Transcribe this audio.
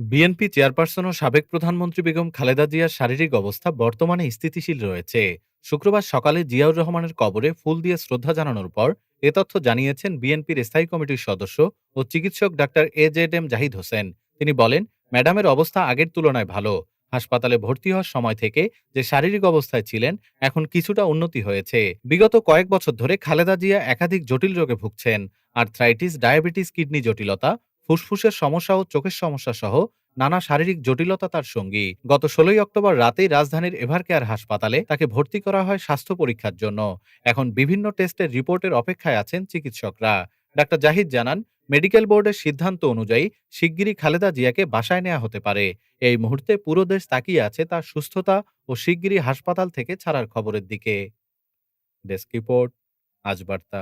BNP chairperson ও সাবেক প্রধানমন্ত্রী বেগম খালেদা জিয়ার শারীরিক অবস্থা বর্তমানে স্থিতিশীল রয়েছে। শুক্রবার সকালে জিয়াউর রহমানের কবরে ফুল দিয়ে শ্রদ্ধা জানানোর পর এ তথ্য জানিয়েছেন বিএনপির স্থায়ী কমিটির সদস্য ও চিকিৎসক doctor A Z M Zahid Hossain. তিনি বলেন, ম্যাডামের অবস্থা আগের তুলনায় ভালো। হাসপাতালে ভর্তি হওয়ার সময় থেকে যে শারীরিক অবস্থায় ছিলেন, এখন কিছুটা উন্নতি হয়েছে। বিগত কয়েক বছর ধরে খালেদা জিয়া একাধিক জটিল রোগে ভুগছেন। আর্থ্রাইটিস, ডায়াবেটিস, কিডনি জটিলতা ফুসফুসের সমস্যা ও চোখের সমস্যা সহ নানা শারীরিক জটিলতা তার সঙ্গী। গত ষোলোই অক্টোবর রাতেই রাজধানীর এভারকেয়ার হাসপাতালে তাকে ভর্তি করা হয় স্বাস্থ্য পরীক্ষার জন্য। এখন বিভিন্ন টেস্টের রিপোর্টের অপেক্ষায় আছেন চিকিৎসকরা। ডাক্তার জাহিদ জানান, মেডিকেল বোর্ডের সিদ্ধান্ত অনুযায়ী শিগগিরই খালেদা জিয়াকে বাসায় নেওয়া হতে পারে। এই মুহূর্তে পুরো দেশ তাকিয়ে আছে তার সুস্থতা ও শিগগিরই হাসপাতাল থেকে ছাড়ার খবরের দিকে। ডেস্ক রিপোর্ট, আজ বার্তা।